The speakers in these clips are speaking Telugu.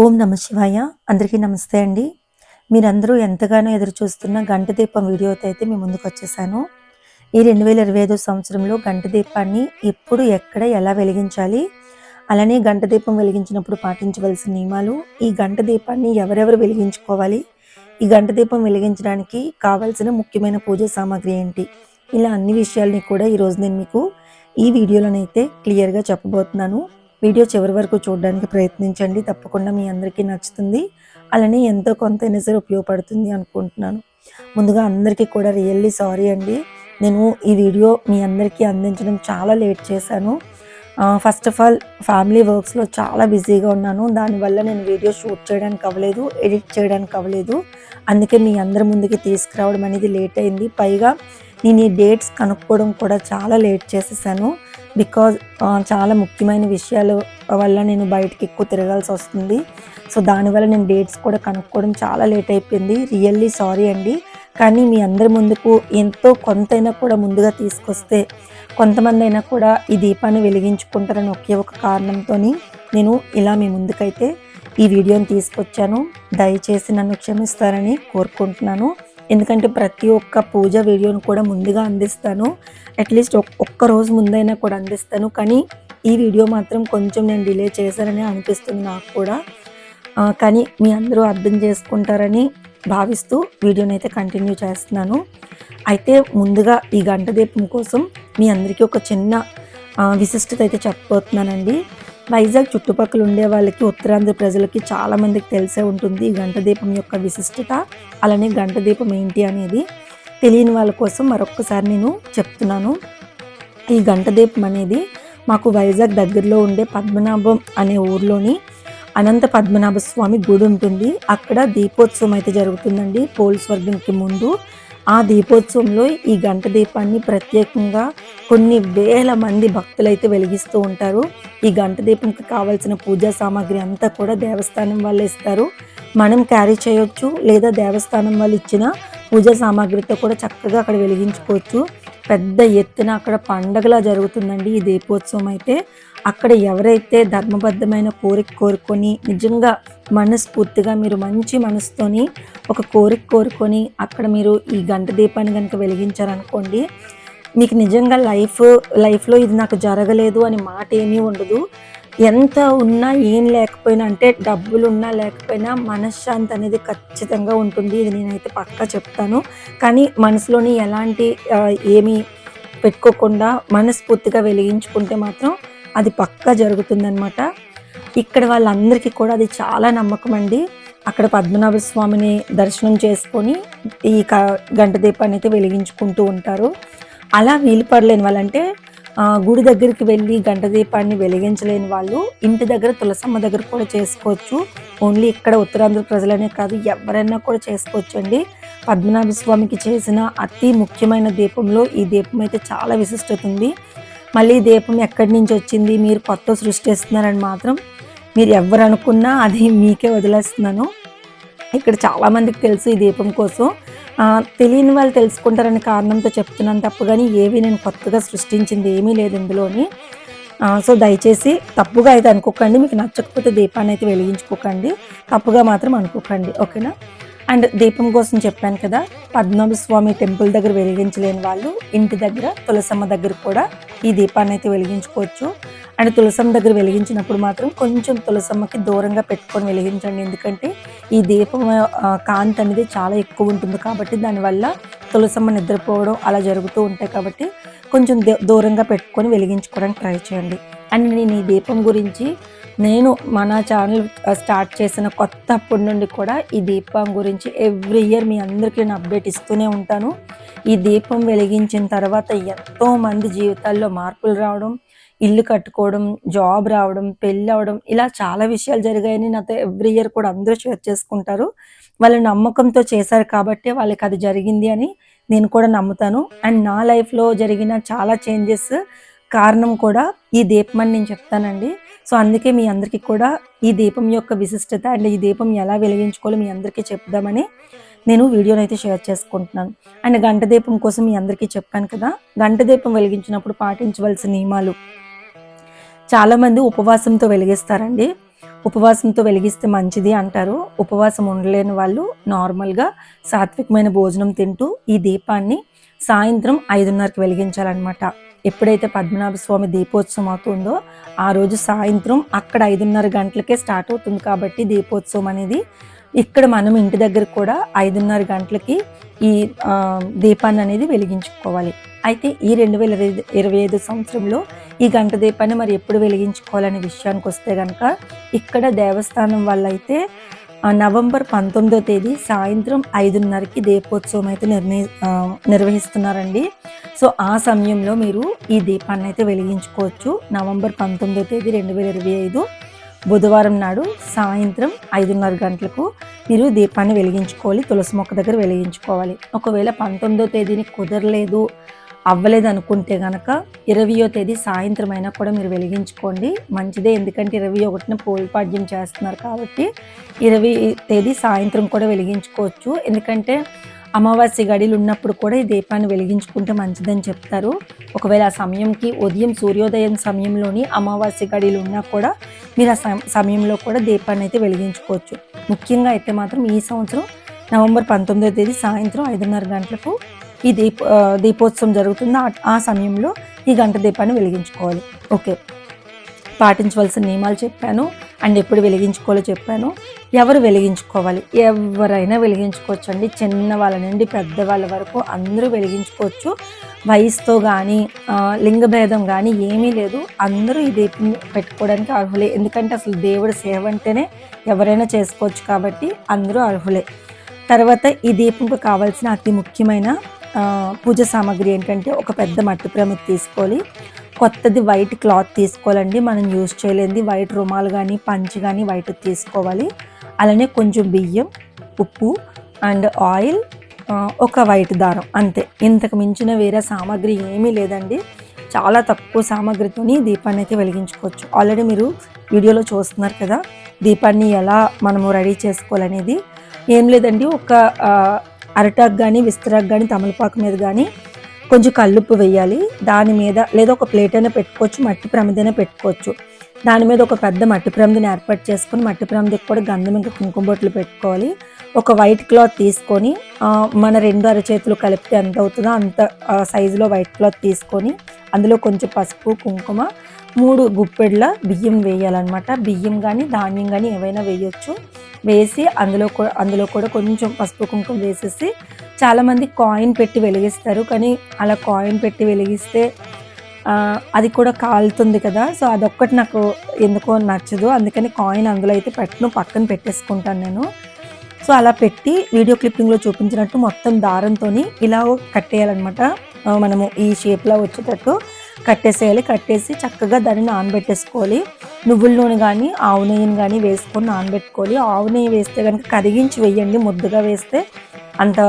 ఓం నమ శివాయ. అందరికీ నమస్తే అండి. మీరందరూ ఎంతగానో ఎదురు చూస్తున్న గంట దీపం వీడియోతో అయితే మీ ముందుకు వచ్చేసాను. ఈ రెండు వేల ఇరవై ఐదో సంవత్సరంలో గంట దీపాన్ని ఎప్పుడు ఎక్కడ ఎలా వెలిగించాలి? అలానే గంట దీపం వెలిగించినప్పుడు పాటించవలసిన నియమాలు ఈ గంట దీపాన్ని ఎవరెవరు వెలిగించుకోవాలి? ఈ గంట దీపం వెలిగించడానికి కావాల్సిన ముఖ్యమైన పూజ సామాగ్రి ఏంటి? ఇలా అన్ని విషయాలని కూడా ఈరోజు నేను మీకు ఈ వీడియోలోనైతే క్లియర్గా చెప్పబోతున్నాను. వీడియో చివరి వరకు చూడడానికి ప్రయత్నించండి. తప్పకుండా మీ అందరికీ నచ్చుతుంది. అలానే ఎంతో కొంతైనా సరే ఉపయోగపడుతుంది అనుకుంటున్నాను. ముందుగా అందరికీ కూడా రియల్లీ సారీ అండి. నేను ఈ వీడియో మీ అందరికీ అందించడం చాలా లేట్ చేశాను. ఫస్ట్ ఆఫ్ ఆల్ ఫ్యామిలీ వర్క్స్లో చాలా బిజీగా ఉన్నాను. దానివల్ల నేను వీడియో షూట్ చేయడానికి అవ్వలేదు ఎడిట్ చేయడానికి అవ్వలేదు. అందుకే మీ అందరి ముందుకి తీసుకురావడం అనేది లేట్ అయింది. పైగా నేను ఈ డేట్స్ కనుక్కోవడం కూడా చాలా లేట్ చేసేసాను. బికాజ్ చాలా ముఖ్యమైన విషయాల వల్ల నేను బయటకి ఎక్కువ తిరగాల్సి వస్తుంది. సో దానివల్ల నేను డేట్స్ కూడా కనుక్కోవడం చాలా లేట్ అయిపోయింది. రియల్లీ సారీ అండి. కానీ మీ అందరి ముందుకు ఎంతో కొంతైనా కూడా ముందుగా తీసుకొస్తే కొంతమంది అయినా కూడా ఈ దీపాన్ని వెలిగించుకుంటారని ఒకే ఒక కారణంతో నేను ఇలా మీ ముందుకైతే ఈ వీడియోని తీసుకొచ్చాను. దయచేసి నన్ను క్షమిస్తారని కోరుకుంటున్నాను. ఎందుకంటే ప్రతి ఒక్క పూజ వీడియోను కూడా ముందుగా అందిస్తాను. అట్లీస్ట్ ఒక్క రోజు ముందైనా కూడా అందిస్తాను. కానీ ఈ వీడియో మాత్రం కొంచెం నేను డిలే చేశానని అనిపిస్తుంది నాకు కూడా. కానీ మీ అందరూ అర్థం చేసుకుంటారని భావిస్తూ వీడియోని అయితే కంటిన్యూ చేస్తున్నాను. అయితే ముందుగా ఈ గంట దీపం కోసం మీ అందరికీ ఒక చిన్న విశిష్టత అయితే చెప్పబోతున్నానండి. వైజాగ్ చుట్టుపక్కల ఉండే వాళ్ళకి ఉత్తరాంధ్ర ప్రజలకి చాలా మందికి తెలిసే ఉంటుంది ఈ గంట దీపం యొక్క విశిష్టత అలానే గంట దీపం ఏంటి అనేది తెలియని వాళ్ళ కోసం మరొకసారి నేను చెప్తున్నాను. ఈ గంట దీపం అనేది మాకు వైజాగ్ దగ్గరలో ఉండే పద్మనాభం అనే ఊర్లోని అనంత పద్మనాభ స్వామి గుడి ఉంటుంది. అక్కడ దీపోత్సవం అయితే జరుగుతుందండి. పోల్ స్వర్గంకి ముందు ఆ దీపోత్సవంలో ఈ గంట దీపాన్ని ప్రత్యేకంగా కొన్ని వేల మంది భక్తులైతే వెలిగిస్తూ ఉంటారు. ఈ గంట దీపంకి కావాల్సిన పూజా సామాగ్రి అంతా కూడా దేవస్థానం వాళ్ళు ఇస్తారు. మనం క్యారీ చేయొచ్చు లేదా దేవస్థానం వాళ్ళు ఇచ్చిన పూజా సామాగ్రితో కూడా చక్కగా అక్కడ వెలిగించుకోవచ్చు. పెద్ద ఎత్తున అక్కడ పండగలా జరుగుతుందండి ఈ దీపోత్సవం అయితే. అక్కడ ఎవరైతే ధర్మబద్ధమైన కోరిక కోరుకొని నిజంగా మనస్ఫూర్తిగా మీరు మంచి మనసుతోని ఒక కోరిక కోరుకొని అక్కడ మీరు ఈ గంట దీపాన్ని కనుక వెలిగించారనుకోండి మీకు నిజంగా లైఫ్ లైఫ్లో ఇది నాకు జరగలేదు అని మాట ఏమీ ఉండదు. ఎంత ఉన్నా ఏం లేకపోయినా అంటే డబ్బులు ఉన్నా లేకపోయినా మనశ్శాంతి అనేది ఖచ్చితంగా ఉంటుంది. ఇది నేనైతే పక్కా చెప్తాను. కానీ మనసులోని ఎలాంటి ఏమీ పెట్టుకోకుండా మనస్ఫూర్తిగా వెలిగించుకుంటే మాత్రం అది పక్కా జరుగుతుందనమాట ఇక్కడ వాళ్ళందరికీ కూడా అది చాలా నమ్మకం అండి. అక్కడ పద్మనాభ స్వామిని దర్శనం చేసుకొని ఈ గంట దీపాన్ని అయితే వెలిగించుకుంటూ ఉంటారు. అలా వీలు పడలేని వాళ్ళంటే గుడి దగ్గరికి వెళ్ళి గంట దీపాన్ని వెలిగించలేని వాళ్ళు ఇంటి దగ్గర తులసమ్మ దగ్గర కూడా చేసుకోవచ్చు. ఓన్లీ ఇక్కడ ఉత్తరాంధ్ర ప్రజలనే కాదు ఎవరైనా కూడా చేసుకోవచ్చు అండి పద్మనాభ స్వామికి చేసిన అతి ముఖ్యమైన దీపంలో ఈ దీపం అయితే చాలా విశిష్టత ఉంది. మళ్ళీ దీపం ఎక్కడి నుంచి వచ్చింది? మీరు కొత్త సృష్టిస్తున్నారని మాత్రం మీరు ఎవరు అనుకున్నా అది మీకే వదిలేస్తున్నాను. ఇక్కడ చాలామందికి తెలుసు ఈ దీపం కోసం. తెలియని వాళ్ళు తెలుసుకుంటారని కారణంతో చెప్తున్నాను తప్పు కానీ ఏవి నేను కొత్తగా సృష్టించింది ఏమీ లేదు ఇందులోని. సో దయచేసి తప్పుగా అయితే అనుకోకండి మీకు నచ్చకపోతే దీపాన్ని అయితే వెలిగించుకోకండి తప్పుగా మాత్రం అనుకోకండి ఓకేనా? అండ్ దీపం కోసం చెప్పాను కదా పద్మనాభ స్వామి టెంపుల్ దగ్గర వెలిగించలేని వాళ్ళు ఇంటి దగ్గర తులసమ్మ దగ్గర కూడా ఈ దీపాన్ని అయితే వెలిగించుకోవచ్చు. అండ్ తులసమ్మ దగ్గర వెలిగించినప్పుడు మాత్రం కొంచెం తులసమ్మకి దూరంగా పెట్టుకొని వెలిగించండి. ఎందుకంటే ఈ దీపం కాంతి అనేది చాలా ఎక్కువ ఉంటుంది కాబట్టి దానివల్ల తులసమ్మ నిద్రపోవడం అలా జరుగుతూ ఉంటాయి కాబట్టి కొంచెం దూరంగా పెట్టుకొని వెలిగించుకోవడానికి ట్రై చేయండి. అండ్ నేను ఈ దీపం గురించి నేను మన ఛానల్ స్టార్ట్ చేసిన కొత్త అప్పటి నుండి కూడా ఈ దీపం గురించి ఎవ్రీ ఇయర్ మీ అందరికీ నేను అప్డేట్ ఇస్తూనే ఉంటాను. ఈ దీపం వెలిగించిన తర్వాత ఎంతోమంది జీవితాల్లో మార్పులు రావడం ఇల్లు కట్టుకోవడం జాబ్ రావడం పెళ్ళి అవడం ఇలా చాలా విషయాలు జరిగాయని నాతో ఎవ్రీ ఇయర్ కూడా అందరూ షేర్ చేసుకుంటారు. వాళ్ళ నమ్మకంతో చేశారు కాబట్టి వాళ్ళకి అది జరిగింది అని నేను కూడా నమ్ముతాను. అండ్ నా లైఫ్లో జరిగిన చాలా చేంజెస్ కారణం కూడా ఈ దీపం అని నేను చెప్తానండి. సో అందుకే మీ అందరికీ కూడా ఈ దీపం యొక్క విశిష్టత అండ్ ఈ దీపం ఎలా వెలిగించుకోవాలో మీ అందరికీ చెప్దామని నేను వీడియోని అయితే షేర్ చేసుకుంటున్నాను. అండ్ గంట దీపం కోసం మీ అందరికీ చెప్పాను కదా గంట దీపం వెలిగించినప్పుడు పాటించవలసిన నియమాలు. చాలామంది ఉపవాసంతో వెలిగిస్తారండి. ఉపవాసంతో వెలిగిస్తే మంచిది అంటారు. ఉపవాసం ఉండలేని వాళ్ళు నార్మల్గా సాత్వికమైన భోజనం తింటూ ఈ దీపాన్ని సాయంత్రం ఐదున్నరకి వెలిగించాలన్నమాట. ఎప్పుడైతే పద్మనాభ స్వామి దీపోత్సవం అవుతుందో ఆ రోజు సాయంత్రం అక్కడ ఐదున్నర గంటలకే స్టార్ట్ అవుతుంది కాబట్టి దీపోత్సవం అనేది ఇక్కడ మనం ఇంటి దగ్గర కూడా ఐదున్నర గంటలకి ఈ దీపాన్ని అనేది వెలిగించుకోవాలి. అయితే ఈ రెండు వేల ఇరవై ఐదు సంవత్సరంలో ఈ గంట దీపాన్ని మరి ఎప్పుడు వెలిగించుకోవాలనే విషయానికి వస్తే కనుక ఇక్కడ దేవస్థానం వల్ల అయితే నవంబర్ పంతొమ్మిదో తేదీ సాయంత్రం ఐదున్నరకి దీపోత్సవం అయితే నిర్ణయి నిర్వహిస్తున్నారండి. సో ఆ సమయంలో మీరు ఈ దీపాన్ని అయితే వెలిగించుకోవచ్చు. నవంబర్ పంతొమ్మిదో తేదీ రెండు వేల ఇరవై ఐదు బుధవారం నాడు సాయంత్రం ఐదున్నర గంటలకు మీరు దీపాన్ని వెలిగించుకోవాలి. తులసి మొక్క దగ్గర వెలిగించుకోవాలి. ఒకవేళ పంతొమ్మిదో తేదీని కుదరలేదు అవ్వలేదు అనుకుంటే కనుక ఇరవయో తేదీ సాయంత్రం అయినా కూడా మీరు వెలిగించుకోండి. మంచిదే ఎందుకంటే ఇరవై ఒకటిన పోల్పాడ్యం చేస్తున్నారు కాబట్టి ఇరవై తేదీ సాయంత్రం కూడా వెలిగించుకోవచ్చు. ఎందుకంటే అమావాస్య గడిలు ఉన్నప్పుడు కూడా ఈ దీపాన్ని వెలిగించుకుంటే మంచిదని చెప్తారు. ఒకవేళ ఆ సమయంకి ఉదయం సూర్యోదయం సమయంలోని అమావాస్య గడిలు ఉన్నా కూడా మీరు ఆ సమయంలో కూడా దీపాన్ని అయితే వెలిగించుకోవచ్చు. ముఖ్యంగా అయితే మాత్రం ఈ సంవత్సరం నవంబర్ పంతొమ్మిదో తేదీ సాయంత్రం ఐదున్నర గంటలకు ఈ దీప దీపోత్సవం జరుగుతుందో. ఆ సమయంలో ఈ గంట దీపాన్ని వెలిగించుకోవాలి. ఓకే. పాటించవలసిన నియమాలు చెప్పాను. అండ్ ఎప్పుడు వెలిగించుకోవాలో చెప్పాను. ఎవరు వెలిగించుకోవాలి? ఎవరైనా వెలిగించుకోవచ్చు అండి చిన్న వాళ్ళ నుండి పెద్దవాళ్ళ వరకు అందరూ వెలిగించుకోవచ్చు. వయసుతో కానీ లింగభేదం కానీ ఏమీ లేదు. అందరూ ఈ దీపం పెట్టుకోవడానికి అర్హులే. ఎందుకంటే అసలు దేవుడి సేవ అంటేనే ఎవరైనా చేసుకోవచ్చు కాబట్టి అందరూ అర్హులే. తర్వాత ఈ దీపంకు కావాల్సిన అతి ముఖ్యమైన పూజ సామాగ్రి ఏంటంటే ఒక పెద్ద మట్టి ప్రమిది తీసుకోవాలి. కొత్తది వైట్ క్లాత్ తీసుకోవాలండి. మనం యూజ్ చేయలేనిది వైట్ రుమాలు కానీ పంచి కానీ వైట్ తీసుకోవాలి. అలానే కొంచెం బియ్యం ఉప్పు అండ్ ఆయిల్ ఒక వైట్ దారం అంతే. ఇంతకు మించిన వేరే సామాగ్రి ఏమీ లేదండి. చాలా తక్కువ సామాగ్రితోని దీపాన్ని అయితే వెలిగించుకోవచ్చు. ఆల్రెడీ మీరు వీడియోలో చూస్తున్నారు కదా దీపాన్ని ఎలా మనము రెడీ చేసుకోవాలనేది. ఏం లేదండి ఒక అరటాకు కానీ విస్తరాకు కానీ తమలపాకు మీద కానీ కొంచెం కల్లుప్పు వేయాలి. దాని మీద లేదా ఒక ప్లేట్ అయినా పెట్టుకోవచ్చు మట్టి ప్రమిదైనా పెట్టుకోవచ్చు. దాని మీద ఒక పెద్ద మట్టి ప్రమిదిని ఏర్పాటు చేసుకొని మట్టి ప్రమిదికి కూడా గంధం ఇంకా కుంకుమ బొట్లు పెట్టుకోవాలి. ఒక వైట్ క్లాత్ తీసుకొని మన రెండు అరచేతులు కలిపితే ఎంత అవుతుందో అంత సైజులో వైట్ క్లాత్ తీసుకొని అందులో కొంచెం పసుపు కుంకుమ మూడు గుప్పెడ్ల బియ్యం వేయాలన్నమాట. బియ్యం కానీ ధాన్యం కానీ ఏవైనా వేయొచ్చు. వేసి అందులో అందులో కూడా కొంచెం పసుపు కుంకుమ వేసేసి చాలామంది కాయిన్ పెట్టి వెలిగిస్తారు. కానీ అలా కాయిన్ పెట్టి వెలిగిస్తే అది కూడా కాలుతుంది కదా. సో అదొక్కటి నాకు ఎందుకో నచ్చదు. అందుకని కాయిన్ అందులో అయితే పెట్టను. పక్కన పెట్టేసుకుంటాను నేను. సో అలా పెట్టి వీడియో క్లిప్పింగ్లో చూపించినట్టు మొత్తం దారంతో ఇలా కట్టేయాలన్నమాట. మనము ఈ షేప్లో వచ్చేటట్టు. కట్టేసేయాలి. కట్టేసి చక్కగా దాన్ని నానబెట్టేసుకోవాలి. నువ్వుల నూనె కానీ ఆవు నెయ్యిని కానీ వేసుకొని నానబెట్టుకోవాలి. ఆవు నెయ్యి వేస్తే కనుక కరిగించి వేయండి. ముద్దగా వేస్తే అంత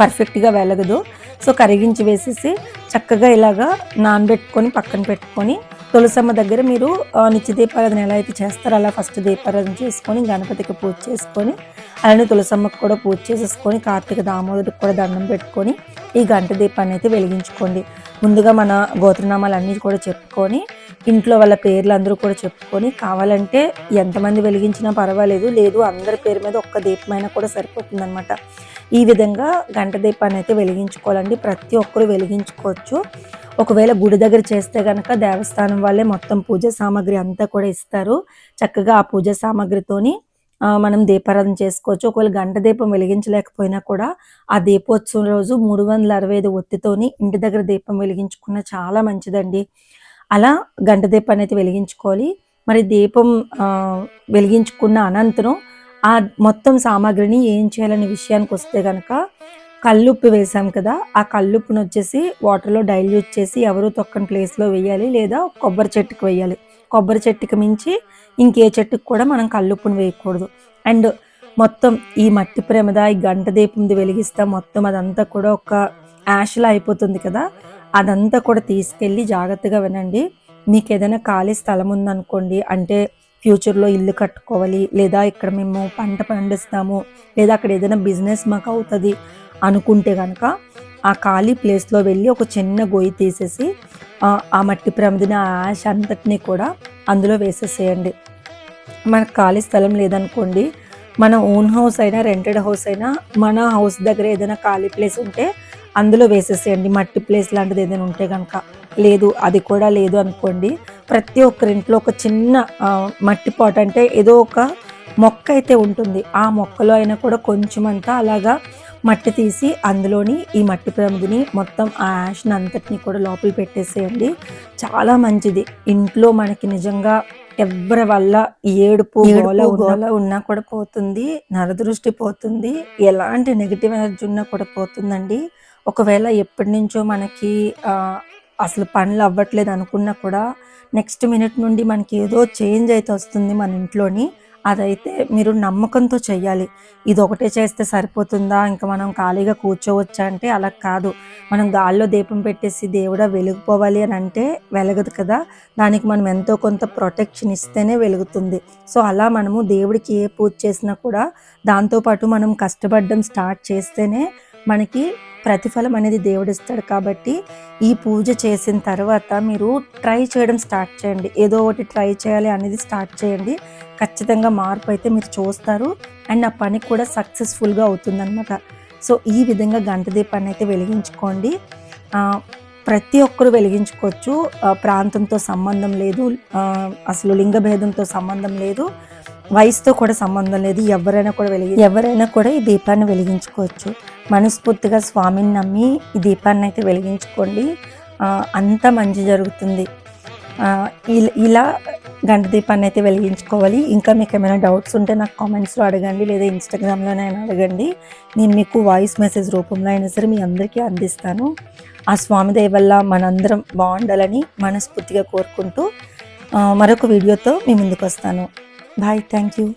పర్ఫెక్ట్గా వెలగదు. సో కరిగించి వేసేసి చక్కగా ఇలాగా నానబెట్టుకొని పక్కన పెట్టుకొని తులసమ్మ దగ్గర మీరు నిత్య దీపారాధన ఎలా అయితే చేస్తారో అలా ఫస్ట్ దీపారాధన చేసుకొని గణపతికి పూజ చేసుకొని అలానే తులసమ్మకు కూడా పూజ చేసేసుకొని కార్తీక దామోదరికి కూడా దండం పెట్టుకొని ఈ గంట దీపాన్ని అయితే వెలిగించుకోండి. ముందుగా మన గోత్రనామాలు అన్నీ కూడా చెప్పుకొని ఇంట్లో వాళ్ళ పేర్లు అందరూ కూడా చెప్పుకొని కావాలంటే ఎంతమంది వెలిగించినా పర్వాలేదు లేదు అందరి పేరు మీద ఒక్క దీపమైనా కూడా సరిపోతుందనమాట ఈ విధంగా గంట దీపాన్ని అయితే వెలిగించుకోవాలండి. ప్రతి ఒక్కరు వెలిగించుకోవచ్చు. ఒకవేళ గుడి దగ్గర చేస్తే కనుక దేవస్థానం వాళ్ళే మొత్తం పూజ సామాగ్రి అంతా కూడా ఇస్తారు. చక్కగా ఆ పూజ సామాగ్రితోని మనం దీపారాధన చేసుకోవచ్చు. ఒకవేళ గంట దీపం వెలిగించలేకపోయినా కూడా ఆ దీపోత్సవం రోజు మూడు వందల అరవై ఐదు ఒత్తితోని ఇంటి దగ్గర దీపం వెలిగించుకున్న చాలా మంచిదండి. అలా గంట దీపాన్ని అయితే వెలిగించుకోవాలి. మరి దీపం వెలిగించుకున్న అనంతరం ఆ మొత్తం సామాగ్రిని ఏం చేయాలనే విషయానికి వస్తే కనుక కల్లుప్పు వేసాం కదా ఆ కల్లుప్పును వచ్చేసి వాటర్లో డైల్యూట్ చేసి ఎవరు తొక్కని ప్లేస్లో వేయాలి లేదా కొబ్బరి చెట్టుకు వేయాలి. కొబ్బరి చెట్టుకి మించి ఇంకే చెట్టుకు కూడా మనం కల్లుప్పును వేయకూడదు. అండ్ మొత్తం ఈ మట్టి ప్రేమద ఈ గంట దీపంది వెలిగిస్తా మొత్తం అదంతా కూడా ఒక యాష్లా అయిపోతుంది కదా అదంతా కూడా తీసుకెళ్ళి జాగ్రత్తగా వినండి. మీకు ఏదైనా ఖాళీ స్థలం ఉందనుకోండి అంటే ఫ్యూచర్లో ఇల్లు కట్టుకోవాలి లేదా ఇక్కడ మేము పంట పండిస్తాము లేదా అక్కడ ఏదైనా బిజినెస్ మాకు అవుతుంది అనుకుంటే కనుక ఆ ఖాళీ ప్లేస్లో వెళ్ళి ఒక చిన్న గొయ్యి తీసేసి ఆ మట్టి ప్రమిదిన యాష్ అంతటినీ కూడా అందులో వేసేసేయండి. మనకు ఖాళీ స్థలం లేదనుకోండి మన ఓన్ హౌస్ అయినా రెంటెడ్ హౌస్ అయినా మన హౌస్ దగ్గర ఏదైనా ఖాళీ ప్లేస్ ఉంటే అందులో వేసేసేయండి. మట్టి ప్లేస్ లాంటిది ఏదైనా ఉంటే కనుక లేదు అది కూడా లేదు అనుకోండి. ప్రతి ఒక్కరి ఇంట్లో ఒక చిన్న మట్టి పాట్ అంటే ఏదో ఒక మొక్క అయితే ఉంటుంది. ఆ మొక్కలో అయినా కూడా కొంచెం అంతా అలాగా మట్టి తీసి అందులోని ఈ మట్టి ప్రమిదిని మొత్తం ఆ యాష్ని అంతటిని కూడా లోపల పెట్టేసేయండి. చాలా మంచిది. ఇంట్లో మనకి నిజంగా ఎవరి వల్ల ఏడుపు గోల ఉన్నా కూడా పోతుంది నరదృష్టి పోతుంది ఎలాంటి నెగిటివ్ ఎనర్జీ ఉన్నా కూడా పోతుందండి. ఒకవేళ ఎప్పటి నుంచో మనకి అసలు పనులు అవ్వట్లేదు అనుకున్నా కూడా నెక్స్ట్ మినిట్ నుండి మనకి ఏదో చేంజ్ అయితే వస్తుంది మన ఇంట్లోని. అదైతే మీరు నమ్మకంతో చెయ్యాలి. ఇది ఒకటే చేస్తే సరిపోతుందా? ఇంకా మనం ఖాళీగా కూర్చోవచ్చా అంటే అలా కాదు. మనం గాల్లో దీపం పెట్టేసి దేవుడా వెలిగిపోవాలి అని అంటే వెలగదు కదా? దానికి మనం ఎంతో కొంత ప్రొటెక్షన్ ఇస్తేనే వెలుగుతుంది. సో అలా మనము దేవుడికి ఏ పూజ చేసినా కూడా దాంతోపాటు మనం కష్టపడడం స్టార్ట్ చేస్తేనే మనకి ప్రతిఫలం అనేది దేవుడిస్తాడు కాబట్టి ఈ పూజ చేసిన తర్వాత మీరు ట్రై చేయడం స్టార్ట్ చేయండి. ఏదో ఒకటి ట్రై చేయాలి అనేది స్టార్ట్ చేయండి. ఖచ్చితంగా మార్పు అయితే మీరు చూస్తారు. అండ్ ఆ పని కూడా సక్సెస్ఫుల్గా అవుతుందన్నమాట. సో ఈ విధంగా గంట దీపాన్ని అయితే వెలిగించుకోండి. ప్రతి ఒక్కరు వెలిగించుకోవచ్చు. ప్రాంతంతో సంబంధం లేదు. అసలు లింగ భేదంతో సంబంధం లేదు. వయసుతో కూడా సంబంధం లేదు. ఎవరైనా కూడా వెలిగి ఎవరైనా కూడా ఈ దీపాన్ని వెలిగించుకోవచ్చు. మనస్ఫూర్తిగా స్వామిని నమ్మి ఈ దీపాన్ని అయితే వెలిగించుకోండి. అంత మంచి జరుగుతుంది. ఇలా గంట దీపాన్ని అయితే వెలిగించుకోవాలి. ఇంకా మీకు ఏమైనా డౌట్స్ ఉంటే నాకు కామెంట్స్లో అడగండి లేదా ఇన్స్టాగ్రామ్లోనైనా అడగండి. నేను మీకు వాయిస్ మెసేజ్ రూపంలో అయినా సరే మీ అందరికీ అందిస్తాను. ఆ స్వామి దయ వల్ల మనందరం బాగుండాలని మనస్ఫూర్తిగా కోరుకుంటూ మరొక వీడియోతో మీ ముందుకు వస్తాను. Bye thank you